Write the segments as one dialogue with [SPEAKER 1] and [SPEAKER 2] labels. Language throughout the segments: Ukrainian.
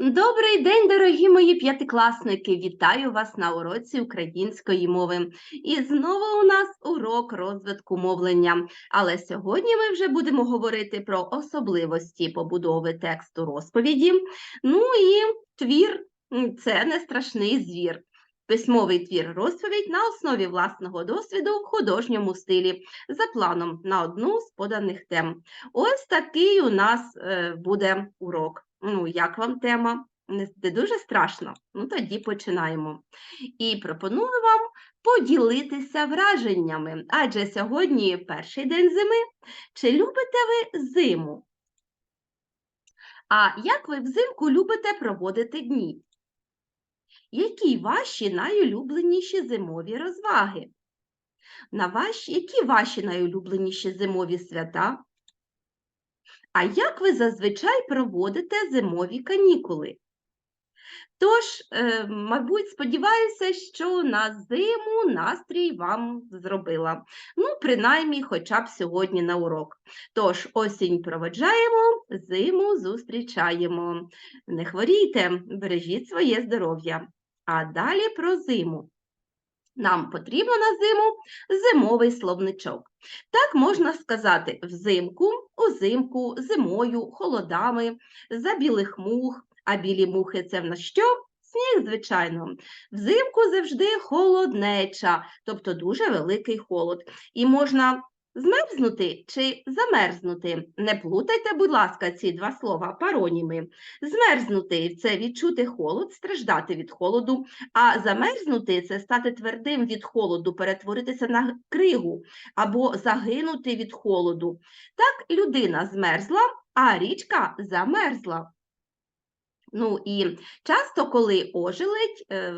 [SPEAKER 1] Добрий день, дорогі мої п'ятикласники! Вітаю вас на уроці української мови. І знову у нас урок розвитку мовлення. Але сьогодні ми вже будемо говорити про особливості побудови тексту розповіді. Ну і твір це не страшний звір. Письмовий твір розповідь на основі власного досвіду в художньому стилі за планом на одну з поданих тем. Ось такий у нас е, буде урок. Ну, як вам тема? Не дуже страшно? Ну, тоді починаємо. І пропоную вам поділитися враженнями, адже сьогодні перший день зими. Чи любите ви зиму? А як ви взимку любите проводити дні? Які ваші найулюбленіші зимові розваги? На ваші, які ваші найулюбленіші зимові свята? А як ви зазвичай проводите зимові канікули? Тож, е, мабуть, сподіваюся, що на зиму настрій вам зробила. Ну, принаймні, хоча б сьогодні на урок. Тож, осінь проведжаємо, зиму зустрічаємо. Не хворійте, бережіть своє здоров'я. А далі про зиму. Нам потрібно на зиму зимовий словничок. Так можна сказати взимку, узимку, зимою, холодами, за білих мух, а білі мухи це в нас що? Сніг, звичайно. Взимку завжди холоднеча, тобто дуже великий холод. І можна змерзнути чи замерзнути. Не плутайте, будь ласка, ці два слова пароніми. Змерзнути це відчути холод, страждати від холоду, а замерзнути це стати твердим від холоду, перетворитися на кригу або загинути від холоду. Так людина змерзла, а річка замерзла. Ну і часто, коли ожеледь, е,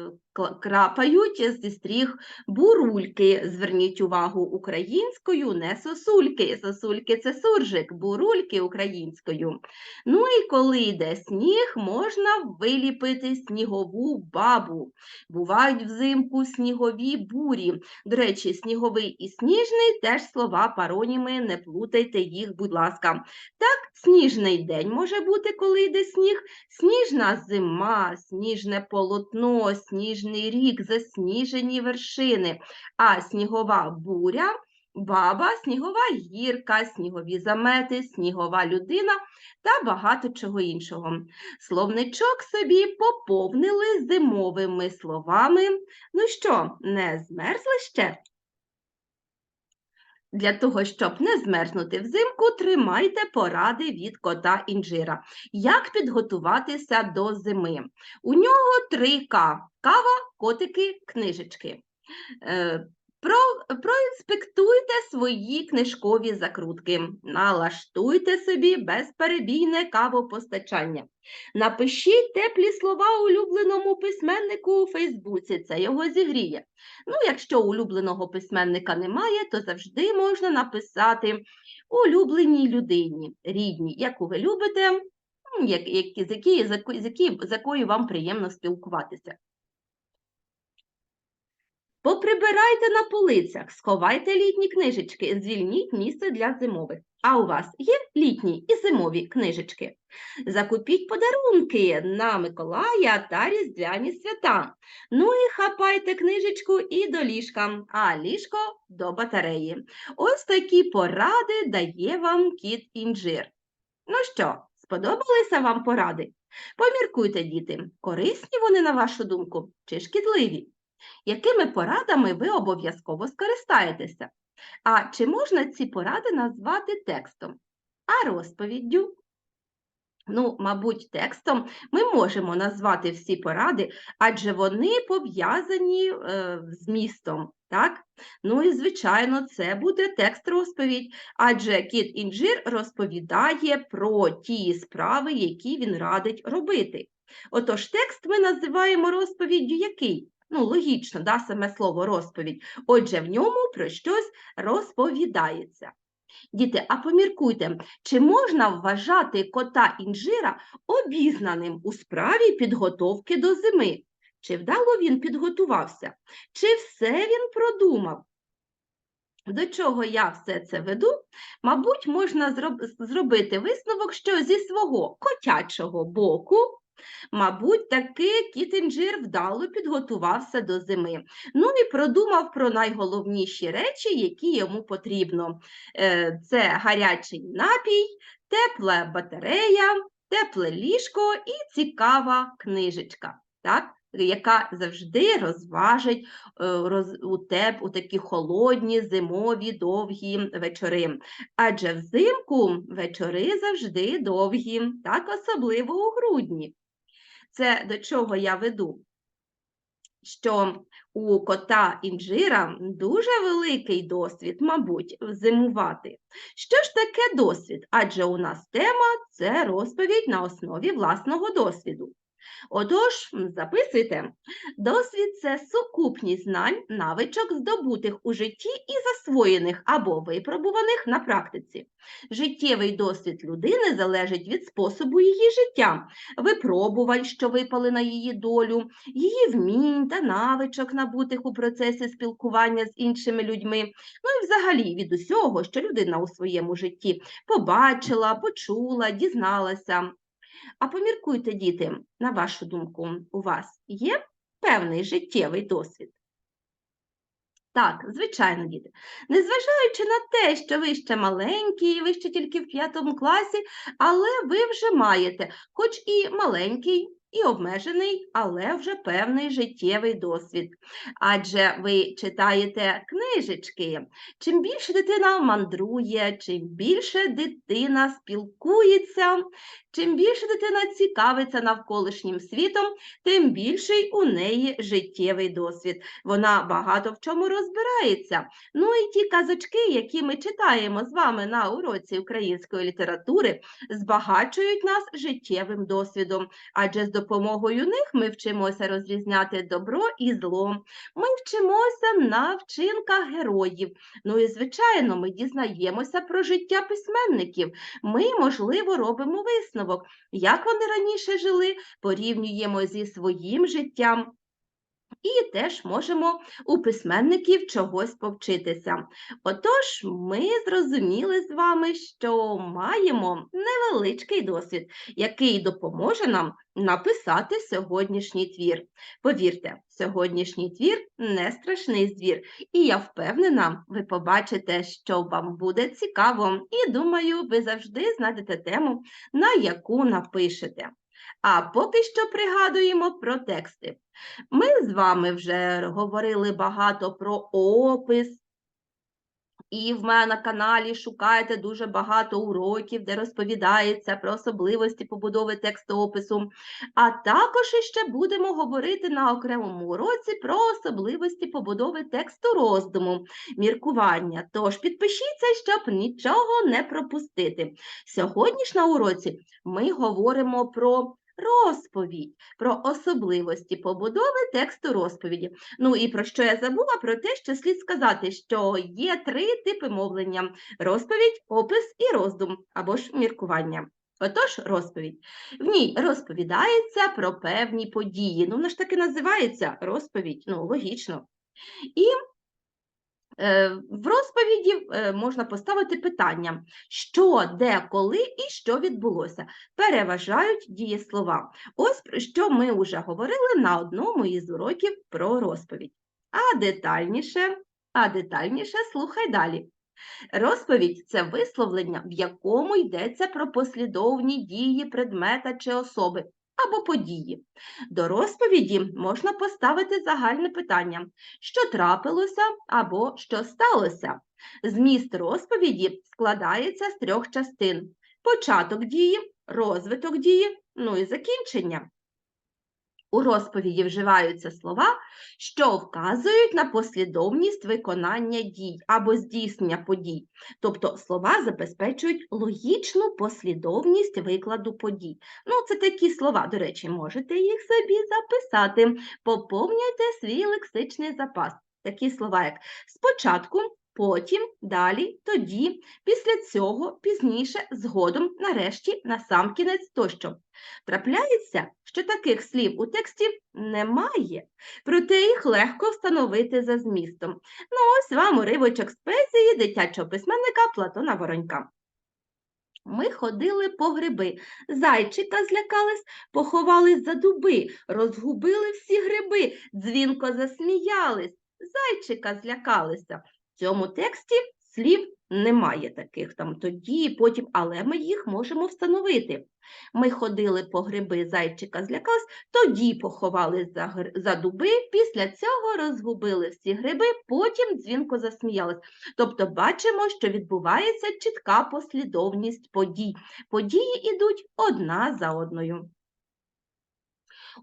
[SPEAKER 1] крапають зі стріх бурульки. Зверніть увагу українською, не сосульки. Сосульки це суржик, бурульки українською. Ну і коли йде сніг, можна виліпити снігову бабу. Бувають взимку снігові бурі. До речі, сніговий і сніжний теж слова пароніми, не плутайте їх, будь ласка. Так, сніжний день може бути, коли йде сніг. Сніжна зима, сніжне полотно, сніжний рік, засніжені вершини, а снігова буря, баба, снігова гірка, снігові замети, снігова людина та багато чого іншого. Словничок собі поповнили зимовими словами. Ну що, не змерзли ще? Для того, щоб не змерзнути взимку, тримайте поради від кота інжира. Як підготуватися до зими? У нього три К. Кава, котики, книжечки. Про, проінспектуйте свої книжкові закрутки, налаштуйте собі безперебійне кавопостачання. Напишіть теплі слова улюбленому письменнику у Фейсбуці, це його зігріє. Ну, якщо улюбленого письменника немає, то завжди можна написати улюбленій людині, рідній, яку ви любите, м, як, з, які, з, яко- з, які, з якою вам приємно спілкуватися. Поприбирайте на полицях, сховайте літні книжечки, звільніть місце для зимових. А у вас є літні і зимові книжечки? Закупіть подарунки на Миколая та Різдвяні свята. Ну і хапайте книжечку і до ліжка, а ліжко до батареї. Ось такі поради дає вам кіт інжир. Ну що, сподобалися вам поради? Поміркуйте, діти, корисні вони, на вашу думку, чи шкідливі? Якими порадами ви обов'язково скористаєтеся? А чи можна ці поради назвати текстом? А розповіддю? Ну, мабуть, текстом ми можемо назвати всі поради, адже вони пов'язані е, з містом. Так? Ну і, звичайно, це буде текст-розповідь, адже кіт інжир розповідає про ті справи, які він радить робити. Отож, текст ми називаємо розповіддю який? Ну, логічно, да, саме слово розповідь. Отже, в ньому про щось розповідається. Діти, а поміркуйте, чи можна вважати кота інжира обізнаним у справі підготовки до зими? Чи вдало він підготувався? Чи все він продумав? До чого я все це веду? Мабуть, можна зроб- зробити висновок, що зі свого котячого боку Мабуть, таки кіт інжир вдало підготувався до зими. Ну і продумав про найголовніші речі, які йому потрібно. Е, Це гарячий напій, тепла батарея, тепле ліжко і цікава книжечка, так? яка завжди розважить е, у теп у такі холодні, зимові, довгі вечори. Адже взимку вечори завжди довгі, так особливо у грудні. Це до чого я веду? Що у кота інжира дуже великий досвід, мабуть, зимувати. Що ж таке досвід? Адже у нас тема це розповідь на основі власного досвіду. Отож, записуйте. Досвід це сукупність знань, навичок, здобутих у житті і засвоєних або випробуваних на практиці. Життєвий досвід людини залежить від способу її життя, випробувань, що випали на її долю, її вмінь та навичок, набутих у процесі спілкування з іншими людьми, ну і взагалі від усього, що людина у своєму житті побачила, почула, дізналася. А поміркуйте, діти, на вашу думку, у вас є певний життєвий досвід? Так, звичайно, діти. Незважаючи на те, що ви ще маленькі, ви ще тільки в п'ятому класі, але ви вже маєте, хоч і маленький, і обмежений, але вже певний життєвий досвід. Адже ви читаєте книжечки. Чим більше дитина мандрує, чим більше дитина спілкується, чим більше дитина цікавиться навколишнім світом, тим більший у неї життєвий досвід. Вона багато в чому розбирається. Ну і ті казочки, які ми читаємо з вами на уроці української літератури, збагачують нас життєвим досвідом, адже з допомогою них ми вчимося розрізняти добро і зло. Ми вчимося на вчинках героїв. Ну і, звичайно, ми дізнаємося про життя письменників. Ми, можливо, робимо висновок, як вони раніше жили, порівнюємо зі своїм життям. І теж можемо у письменників чогось повчитися. Отож, ми зрозуміли з вами, що маємо невеличкий досвід, який допоможе нам написати сьогоднішній твір. Повірте, сьогоднішній твір не страшний звір, і я впевнена, ви побачите, що вам буде цікаво, і думаю, ви завжди знайдете тему, на яку напишете. А поки що пригадуємо про тексти. Ми з вами вже говорили багато про опис, і в мене на каналі шукаєте дуже багато уроків, де розповідається про особливості побудови текстоопису. А також ще будемо говорити на окремому уроці про особливості побудови тексту роздуму, міркування. Тож підпишіться, щоб нічого не пропустити. Сьогодні ж на уроці ми говоримо про розповідь, про особливості побудови тексту розповіді. Ну і про що я забула? Про те, що слід сказати, що є три типи мовлення: розповідь, опис і роздум або ж міркування. Отож, розповідь. В ній розповідається про певні події. Ну, вона ж таки називається розповідь, ну, логічно. І в розповіді е, можна поставити питання, що, де, коли і що відбулося. Переважають дієслова. Ось про що ми вже говорили на одному із уроків про розповідь. А детальніше, а детальніше слухай далі. Розповідь це висловлення, в якому йдеться про послідовні дії предмета чи особи, або події. До розповіді можна поставити загальне питання, що трапилося або що сталося. Зміст розповіді складається з трьох частин: початок дії, розвиток дії, ну і закінчення. У розповіді вживаються слова, що вказують на послідовність виконання дій або здійснення подій. Тобто слова забезпечують логічну послідовність викладу подій. Ну, це такі слова, до речі, можете їх собі записати. Поповнюйте свій лексичний запас. Такі слова, як спочатку, потім, далі, тоді, після цього, пізніше, згодом, нарешті, насамкінець тощо. Трапляється, що таких слів у тексті немає, проте їх легко встановити за змістом. Ну, ось вам уривочок з поезії дитячого письменника Платона Воронька. Ми ходили по гриби. Зайчика злякались, поховались за дуби, розгубили всі гриби, дзвінко засміялись, зайчика злякалися. Цьому тексті слів немає таких там тоді, потім, але ми їх можемо встановити. Ми ходили по гриби, зайчика злякались, тоді поховались за, за дуби, після цього розгубили всі гриби, потім дзвінко засміялись. Тобто бачимо, що відбувається чітка послідовність подій. Події йдуть одна за одною.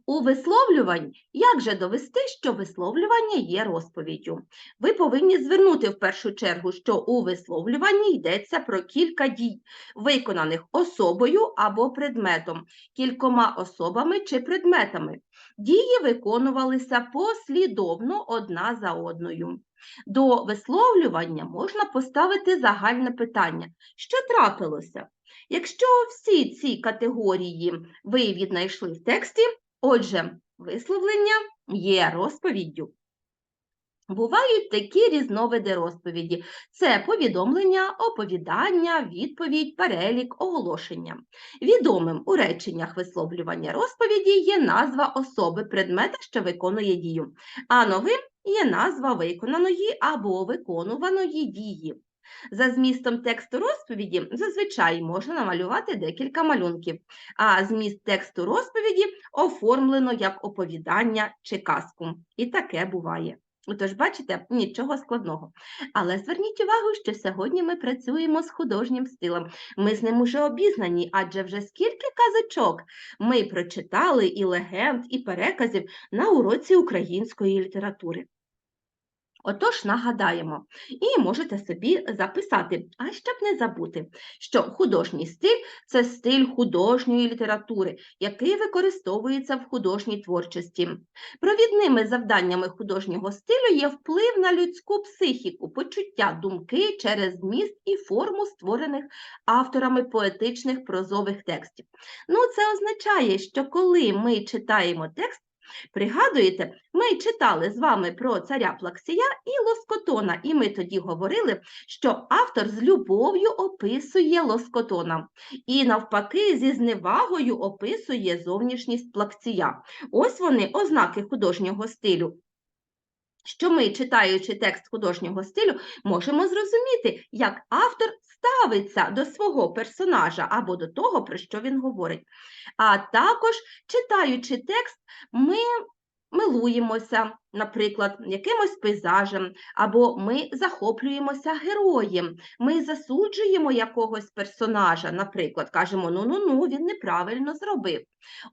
[SPEAKER 1] У висловлюванні як же довести, що висловлювання є розповіддю? Ви повинні звернути в першу чергу, що у висловлюванні йдеться про кілька дій, виконаних особою або предметом, кількома особами чи предметами. Дії виконувалися послідовно одна за одною. До висловлювання можна поставити загальне питання: що трапилося? Якщо всі ці категорії ви віднайшли в тексті, отже, висловлення є розповіддю. Бувають такі різновиди розповіді: це повідомлення, оповідання, відповідь, перелік, оголошення. Відомим у реченнях висловлювання розповіді є назва особи предмета, що виконує дію, а новим є назва виконаної або виконуваної дії. За змістом тексту розповіді зазвичай можна намалювати декілька малюнків, а зміст тексту розповіді оформлено як оповідання чи казку. І таке буває. Отож, бачите, нічого складного. Але зверніть увагу, що сьогодні ми працюємо з художнім стилем. Ми з ним уже обізнані, адже вже скільки казочок ми прочитали і легенд, і переказів на уроці української літератури. Отож, нагадаємо, і можете собі записати, а щоб не забути, що художній стиль це стиль художньої літератури, який використовується в художній творчості. Провідними завданнями художнього стилю є вплив на людську психіку, почуття, думки через зміст і форму створених авторами поетичних прозових текстів. Ну, це означає, що коли ми читаємо текст, Пригадуєте, ми читали з вами про царя Плаксія і Лоскотона, і ми тоді говорили, що автор з любов'ю описує Лоскотона і навпаки зі зневагою описує зовнішність Плаксія. Ось вони ознаки художнього стилю. Що ми, читаючи текст художнього стилю, можемо зрозуміти, як автор ставиться до свого персонажа або до того, про що він говорить. А також, читаючи текст, ми милуємося, наприклад, якимось пейзажем, або ми захоплюємося героєм, ми засуджуємо якогось персонажа, наприклад, кажемо, ну-ну-ну, він неправильно зробив.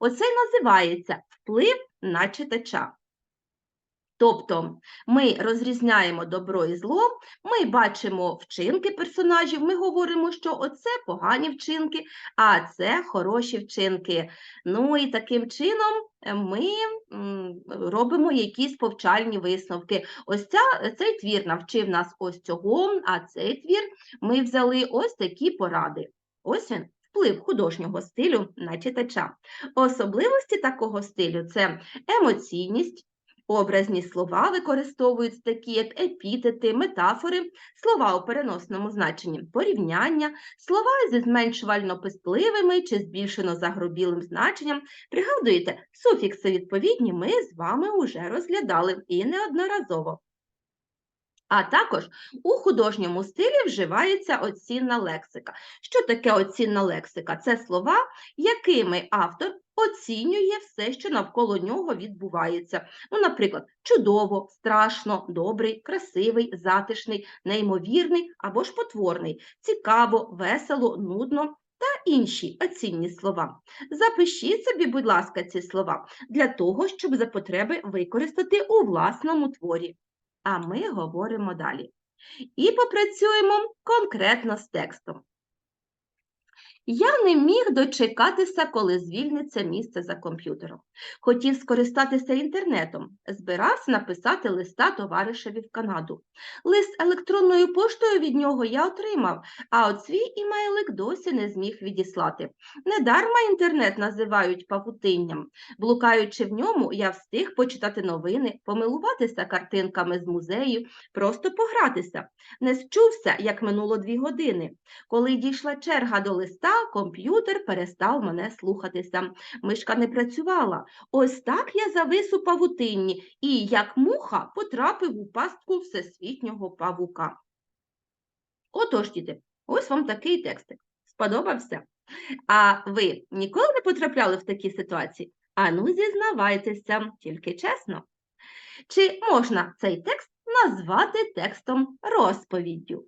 [SPEAKER 1] Оце й називається вплив на читача. Тобто ми розрізняємо добро і зло, ми бачимо вчинки персонажів, ми говоримо, що оце погані вчинки, а це хороші вчинки. Ну і таким чином е, ми робимо якісь повчальні висновки. Ось ця, цей твір навчив нас ось цього, а цей твір ми взяли ось такі поради. Ось він. Вплив художнього стилю на читача. Особливості такого стилю це емоційність, Образні слова використовують такі, як епітети, метафори, слова у переносному значенні, порівняння, слова зі зменшувально пестливими чи збільшено загробілим значенням. Пригадуєте, суфікси відповідні ми з вами вже розглядали і неодноразово. А також у художньому стилі вживається оцінна лексика. Що таке оцінна лексика? Це слова, якими автор оцінює все, що навколо нього відбувається. Ну, наприклад, чудово, страшно, добрий, красивий, затишний, неймовірний або ж потворний, цікаво, весело, нудно. Та інші оцінні слова. Запишіть собі, будь ласка, ці слова для того, щоб за потреби використати у власному творі. А ми говоримо далі. І попрацюємо конкретно з текстом. Я не міг дочекатися, коли звільниться місце за комп'ютером. Хотів скористатися інтернетом, збирався написати листа товаришеві в Канаду. Лист електронною поштою від нього я отримав, а от свій імейлик досі не зміг відіслати. Недарма інтернет називають павутинням. Блукаючи в ньому, я встиг почитати новини, помилуватися картинками з музею, просто погратися. Не счувся, як минуло дві години. Коли дійшла черга до листа, комп'ютер перестав мене слухатися. Мишка не працювала. Ось так я завис у павутинні і, як муха, потрапив у пастку всесвітнього павука. Отож, діти, ось вам такий текстик. Сподобався? А ви ніколи не потрапляли в такі ситуації? Ану, зізнавайтеся, тільки чесно. Чи можна цей текст назвати текстом розповіддю?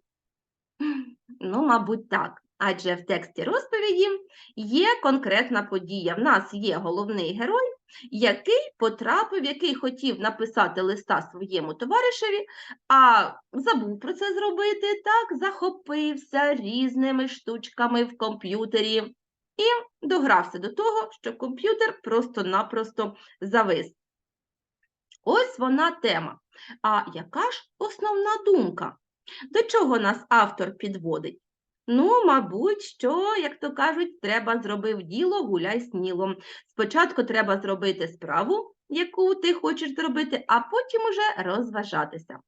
[SPEAKER 1] Ну, мабуть, так. Адже в тексті розповіді є конкретна подія. В нас є головний герой, який потрапив, який хотів написати листа своєму товаришеві, а забув про це зробити, так, захопився різними штучками в комп'ютері і догрався до того, що комп'ютер просто-напросто завис. Ось вона тема. А яка ж основна думка? До чого нас автор підводить? Ну, мабуть, що, як то кажуть, треба зробив діло, гуляй снілом. Спочатку треба зробити справу, яку ти хочеш зробити, а потім уже розважатися.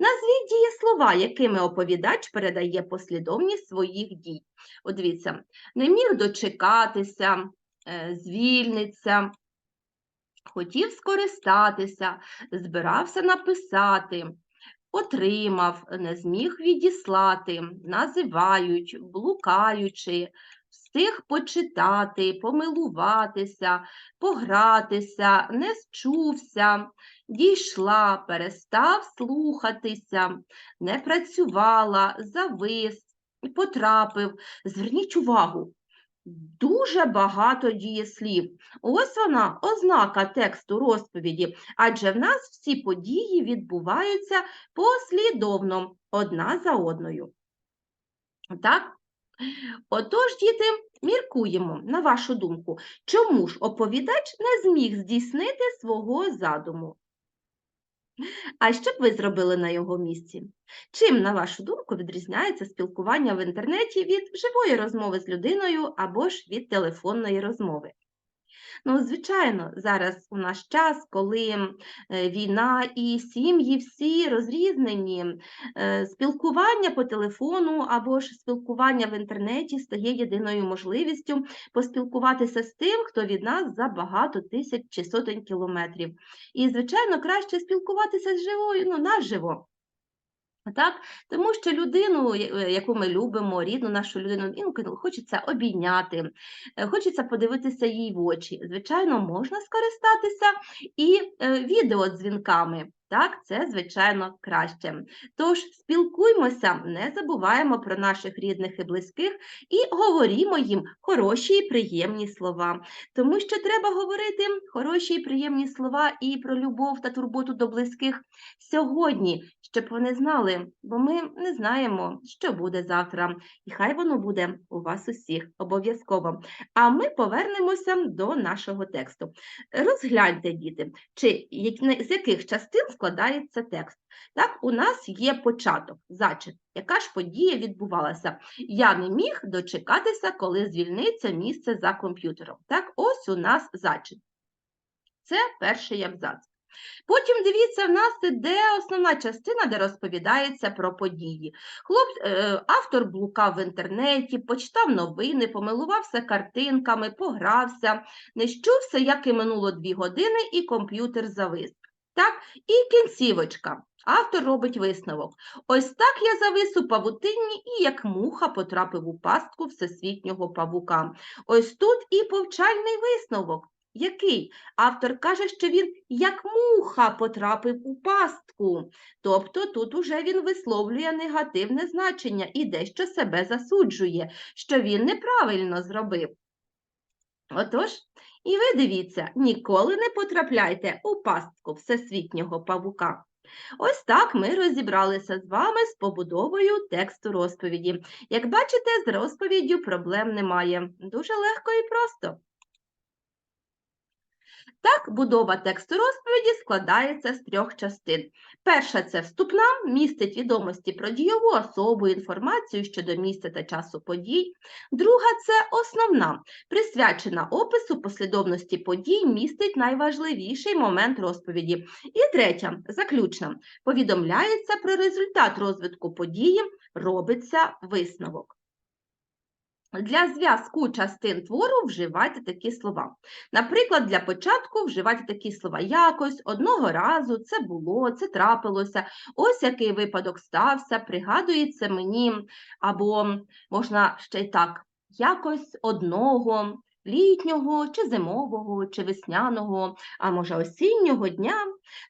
[SPEAKER 1] Назвіть дієслова, якими оповідач передає послідовність своїх дій. От дивіться, не міг дочекатися, е, звільниться, хотів скористатися, збирався написати, отримав, не зміг відіслати, називають, блукаючи, встиг почитати, помилуватися, погратися, не счувся, дійшла, перестав слухатися, не працювала, завис, потрапив. Зверніть увагу, дуже багато дієслів. Ось вона, ознака тексту розповіді, адже в нас всі події відбуваються послідовно, одна за одною. Так? Отож, діти, міркуємо, на вашу думку, чому ж оповідач не зміг здійснити свого задуму? А що б ви зробили на його місці? Чим, на вашу думку, відрізняється спілкування в інтернеті від живої розмови з людиною або ж від телефонної розмови? Ну, звичайно, зараз у наш час, коли е, війна і сім'ї всі розрізнені, е, спілкування по телефону або ж спілкування в інтернеті стає єдиною можливістю поспілкуватися з тим, хто від нас за багато тисяч чи сотень кілометрів. І, звичайно, краще спілкуватися з живою, ну, наживо. Так? Тому що людину, е, яку ми любимо, рідну нашу людину, інколи хочеться обійняти, е, хочеться подивитися їй в очі. Звичайно, можна скористатися і е, відеодзвінками. Так, це, звичайно, краще. Тож спілкуймося, не забуваємо про наших рідних і близьких і говорімо їм хороші і приємні слова. Тому що треба говорити хороші і приємні слова і про любов та турботу до близьких сьогодні, щоб вони знали, бо ми не знаємо, що буде завтра, і хай воно буде у вас усіх обов'язково. А ми повернемося до нашого тексту. Розгляньте, діти, чи з яких частин складається текст. Так, у нас є початок, зачин. Яка ж подія відбувалася? Я не міг дочекатися, коли звільниться місце за комп'ютером. Так, ось у нас зачин. Це перший абзац. Потім дивіться, в нас іде основна частина, де розповідається про події. Хлоп, е, автор блукав в інтернеті, почитав новини, помилувався картинками, погрався, не щувся, як і минуло дві години, і комп'ютер завис. Так, і кінцівочка. Автор робить висновок. Ось так я завис у павутинні і як муха потрапив у пастку всесвітнього павука. Ось тут і повчальний висновок. Який? Автор каже, що він як муха потрапив у пастку. Тобто тут уже він висловлює негативне значення і дещо себе засуджує, що він неправильно зробив. Отож, і ви дивіться, ніколи не потрапляйте у пастку всесвітнього павука. Ось так ми розібралися з вами з побудовою тексту розповіді. Як бачите, з розповіддю проблем немає. Дуже легко і просто. Так, будова тексту розповіді складається з трьох частин. Перша це вступна, містить відомості про дійову особу, інформацію щодо місця та часу подій. Друга це основна, присвячена опису послідовності подій, містить найважливіший момент розповіді. І третя, заключна, повідомляється про результат розвитку події, робиться висновок. Для зв'язку частин твору вживайте такі слова. Наприклад, для початку вживайте такі слова якось, одного разу, це було, це трапилося, ось який випадок стався, пригадується мені, або можна ще й так, якось одного, літнього, чи зимового, чи весняного, а може осіннього дня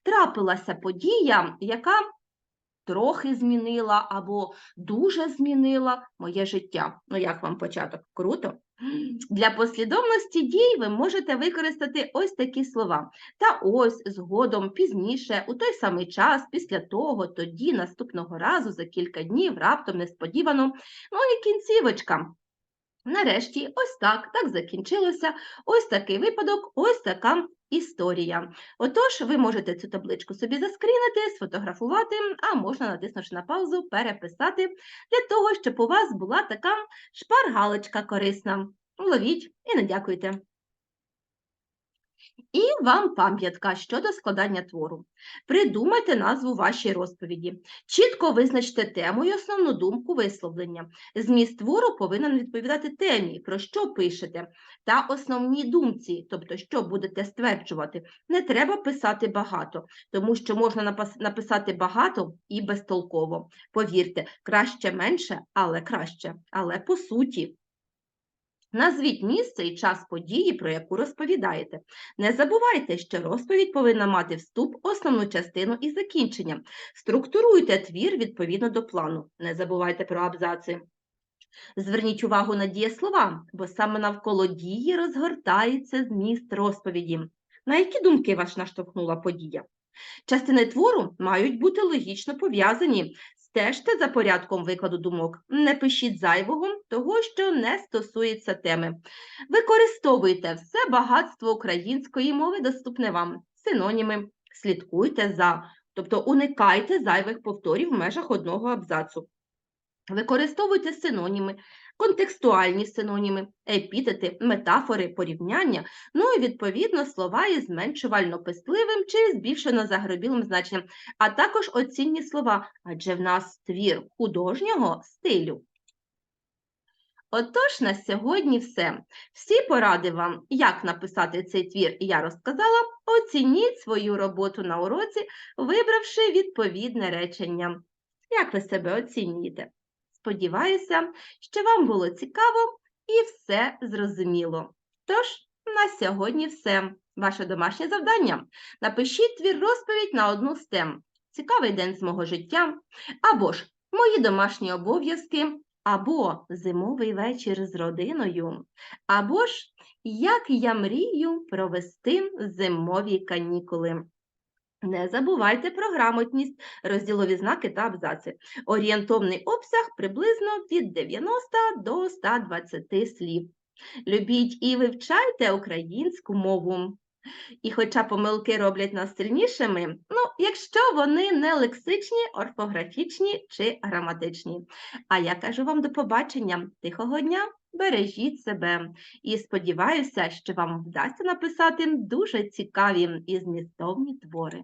[SPEAKER 1] трапилася подія, яка трохи змінила або дуже змінила моє життя. Ну, як вам початок? Круто? Для послідовності дій ви можете використати ось такі слова. Та ось, згодом, пізніше, у той самий час, після того, тоді, наступного разу, за кілька днів, раптом, несподівано. Ну і кінцівочка. Нарешті, ось так, так закінчилося, ось такий випадок, ось така історія. Отож, ви можете цю табличку собі заскрінити, сфотографувати, а можна, натиснувши на паузу, переписати для того, щоб у вас була така шпаргалочка корисна. Ловіть і не дякуйте. І вам пам'ятка щодо складання твору. Придумайте назву вашій розповіді. Чітко визначте тему і основну думку висловлення. Зміст твору повинен відповідати темі, про що пишете, та основній думці, тобто, що будете стверджувати. Не треба писати багато, тому що можна написати багато і безтолково. Повірте, краще менше, але краще, але по суті. Назвіть місце і час події, про яку розповідаєте. Не забувайте, що розповідь повинна мати вступ, основну частину і закінчення. Структуруйте твір відповідно до плану. Не забувайте про абзаци. Зверніть увагу на дієслова, бо саме навколо дії розгортається зміст розповіді. На які думки вас наштовхнула подія? Частини твору мають бути логічно пов'язані. Стежте за порядком викладу думок. Не пишіть зайвого, того, що не стосується теми. Використовуйте все багатство української мови, доступне вам, синоніми, слідкуйте за, тобто уникайте зайвих повторів в межах одного абзацу. Використовуйте синоніми, контекстуальні синоніми, епітети, метафори, порівняння, ну і відповідно слова із зменшувально-писливим чи збільшено загробілим значенням, а також оцінні слова, адже в нас твір художнього стилю. Отож, на сьогодні все. Всі поради вам, як написати цей твір, я розказала. Оцініть свою роботу на уроці, вибравши відповідне речення. Як ви себе оцінюєте? Сподіваюся, що вам було цікаво і все зрозуміло. Тож, на сьогодні все. Ваше домашнє завдання. Напишіть твір розповідь на одну з тем. Цікавий день з мого життя, або ж мої домашні обов'язки, або зимовий вечір з родиною, або ж як я мрію провести зимові канікули. Не забувайте про грамотність, розділові знаки та абзаци. Орієнтовний обсяг приблизно від 90 до 120 слів. Любіть і вивчайте українську мову. І хоча помилки роблять нас сильнішими, ну, якщо вони не лексичні, орфографічні чи граматичні. А я кажу вам до побачення, тихого дня, бережіть себе і сподіваюся, що вам вдасться написати дуже цікаві і змістовні твори.